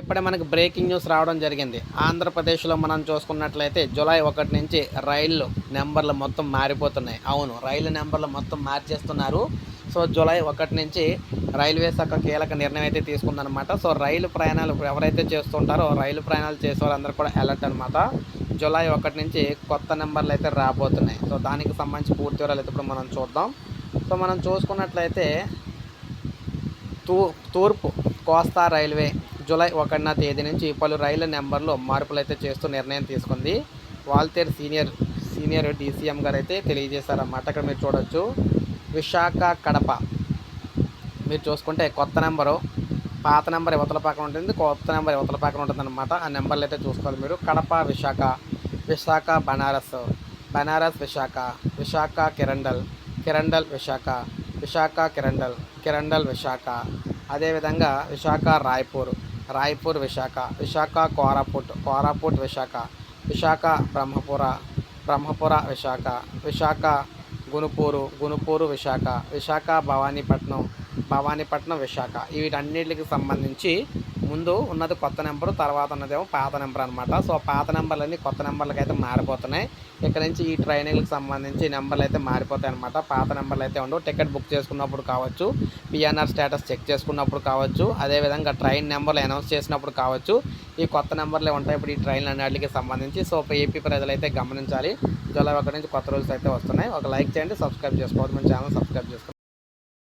ఇప్పుడే మనకి breaking news రావడం జరిగింది. ఆంధ్రప్రదేశ్లో మనం చూసుకున్నట్లయితే జూలై ఒకటి నుంచి రైళ్ళు నెంబర్లు మొత్తం మారిపోతున్నాయి. అవును రైలు నెంబర్లు మొత్తం మార్చేస్తున్నారు. సో జూలై ఒకటి నుంచి రైల్వే శాఖ కీలక నిర్ణయం అయితే తీసుకుందనమాట సో రైలు ప్రయాణాలు ఎవరైతే చేస్తుంటారో రైలు ప్రయాణాలు చేసే వాళ్ళందరూ కూడా అలర్ట్ అనమాట జూలై ఒకటి నుంచి కొత్త నెంబర్లు అయితే రాబోతున్నాయి. సో దానికి సంబంధించి పూర్తి వివరాలు అయితే ఇప్పుడు మనం చూద్దాం. సో మనం చూసుకున్నట్లయితే తూ తూర్పు కోస్తా రైల్వే జూలై ఒకటిన తేదీ నుంచి పలు రైళ్ళ నెంబర్లో మార్పులు అయితే చేస్తూ నిర్ణయం తీసుకుంది. వాల్తేర్ సీనియర్ సీనియర్ డీసీఎం గారు అయితే తెలియజేశారన్నమాట. ఇక్కడ మీరు చూడొచ్చు. విశాఖ కడప. మీరు చూసుకుంటే కొత్త నెంబరు పాత నెంబర్ యువతల పక్కన ఉంటుంది. కొత్త నెంబర్ యువతల పక్కన ఉంటుంది అనమాట ఆ నెంబర్లు అయితే చూసుకోవాలి మీరు. కడప విశాఖ. విశాఖ బనారస్. బనారస్ విశాఖ. విశాఖ కిరండల్. కిరండల్ విశాఖ. విశాఖ కిరండల్. కిరండల్ విశాఖ. అదేవిధంగా విశాఖ రాయ్పూర్. రాయ్పూర్ విశాఖ విశాఖ కోరాపుట్ కోరాపుట్ విశాఖ విశాఖ బ్రహ్మపుర బ్రహ్మపుర విశాఖ విశాఖ గునుపూరు గునుపూరు విశాఖ విశాఖ భవానీపట్నం భవానీపట్నం విశాఖ. వీటన్నిటికి సంబంధించి ముందు ఉన్నది కొత్త నెంబరు తర్వాత ఉన్నదేమో పాత నెంబర్ అనమాట సో పాత నెంబర్లన్నీ కొత్త నెంబర్లకి అయితే మారిపోతున్నాయి. ఇక్కడ నుంచి ఈ ట్రైనింగ్కి సంబంధించి నెంబర్లు అయితే మారిపోతాయి అనమాట పాత నెంబర్లు అయితే ఉండవు. టికెట్ బుక్ చేసుకున్నప్పుడు కావచ్చు పిఎన్ఆర్ స్టేటస్ చెక్ చేసుకున్నప్పుడు కావచ్చు అదేవిధంగా ట్రైన్ నెంబర్లు అనౌన్స్ చేసినప్పుడు కావచ్చు. ఈ కొత్త నెంబర్లే ఉంటాయి ఇప్పుడు ఈ ట్రైన్లు అన్నిటికి సంబంధించి. సో ఏపీ ప్రజలు అయితే గమనించాలి. జూలై ఒకటి నుంచి కొత్త రోజులు అయితే వస్తున్నాయి. ఒక లైక్ చేయండి సబ్స్క్రైబ్ చేసుకోవద్దు. మన ఛానల్ సబ్స్క్రైబ్ చేసుకోండి